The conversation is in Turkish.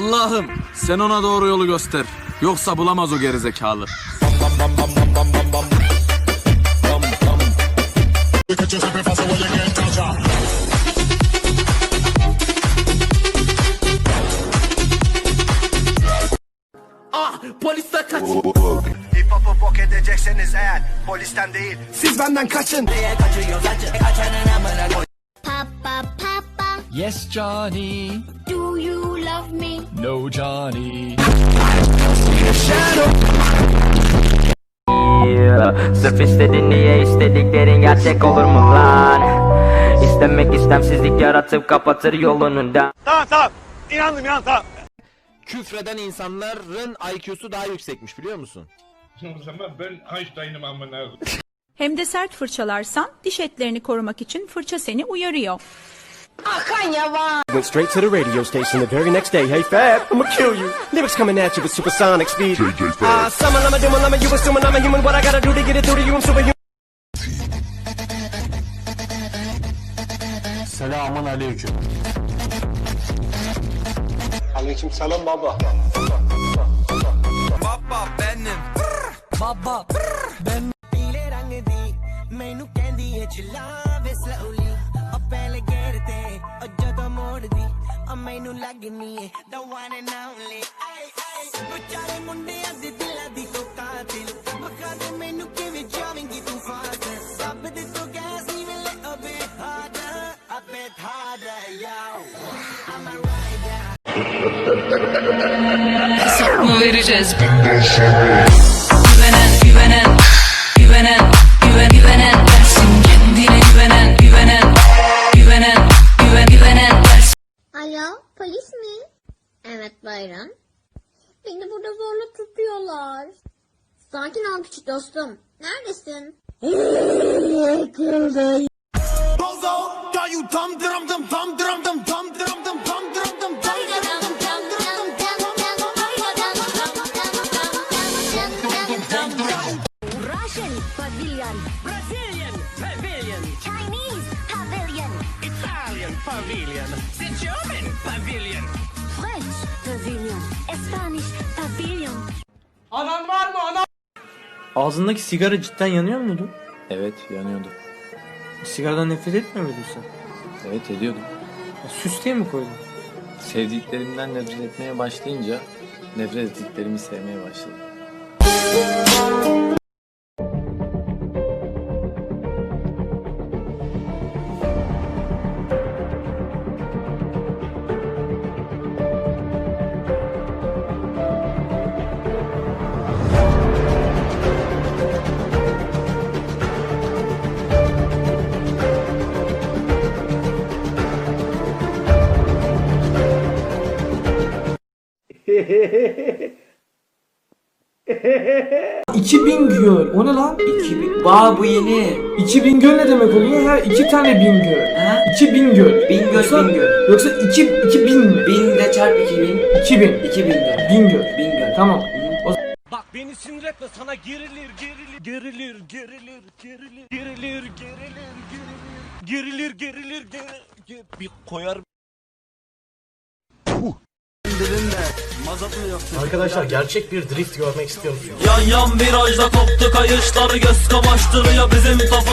Allah'ım sen ona doğru yolu göster. Yoksa bulamaz o gerizekalı. Hip hop'u bok edecekseniz eğer polisten değil siz benden kaçın. Papa, Yes, Johnny. do you love me? No, Johnny. Sırf istedin niye istediklerin gerçek olur mu lan? İstemek istemsizlik yaratıp kapatır yolunu da Tamam tamam inandım inandım tamam. Küfreden insanların IQ'su daha yüksekmiş biliyor musun? O zaman ben Einstein'ım amına. Hem de sert fırçalarsan diş etlerini korumak için fırça seni uyarıyor. Went straight to the radio station the very next day. Hey Fab, I'ma kill you. Lyrics coming at you with supersonic speed. Ah, uh, summer, lama, duma, lama, you assuming I'm a human. What I gotta do to get it through to you? I'm superhuman. Selamun aleyküm. Aleyküm selam baba. ਮੈਨੂੰ ਕਹਿੰਦੀ ਏ ਚਲਾਵੇ ਸਲੋਲੀ ਆ ਪਹਿਲੇ ਗੇਰ ਤੇ ਉਹ ਜਦੋਂ ਮੋੜਦੀ ਆ ਮੈਨੂੰ ਲੱਗਨੀ ਏ the one and only ਆਏ ਆਏ ਵਿਚਾਰੇ ਮੁੰਡਿਆਂ ਦੇ ਦਿਲਾਂ ਦੀ ਤੂੰ ਕਾਤਿਲ ਮਖਾ ਦੇ ਮੈਨੂੰ ਕਿਵੇਂ ਜਾਵੇਂਗੀ ਤੂੰ ਫਾਸਟ ਸਭ ਦੇ ਤੂੰ ਗੈਸ ਨਹੀਂ ਮਿਲੇ ਅਬੇ harder a bit harder yo I'm a rider mu vereceğiz? Güvenen, güvenen, güvenen, Bayram. Beni burada zorla tutuyorlar. Sakin ol küçük dostum. Neredesin? Russian pavilion. Brazilian pavilion. Chinese pavilion. Italian pavilion German pavilion pavilion. Spanish pavilion. Ağzındaki sigara cidden yanıyor muydu? Evet yanıyordu. Sigaradan nefret etmiyor muydun sen? Evet ediyordum. Süs diye mi koydun? Sevdiklerimden nefret etmeye başlayınca nefret ettiklerimi sevmeye başladım. Göl. O ne lan? 2000. Vaa bu yeni. 2000 göl ne demek oluyor? Ha iki tane bin göl. Ha? 2000 göl. Bin göl, yoksa, bin göl. Yoksa 2 2000 mi? Bin ile çarp 2000. 2000. 2000 göl. Bin göl. Bin göl. Tamam. O Bak beni sinir etme sana gerilir gerilir gerilir gerilir gerilir gerilir gerilir gerilir gerilir gerilir gerilir bir koyar Arkadaşlar gerçek bir drift görmek istiyor musunuz? Yan yan virajda koptu kayışlar göz kamaştırıyor bizim kafa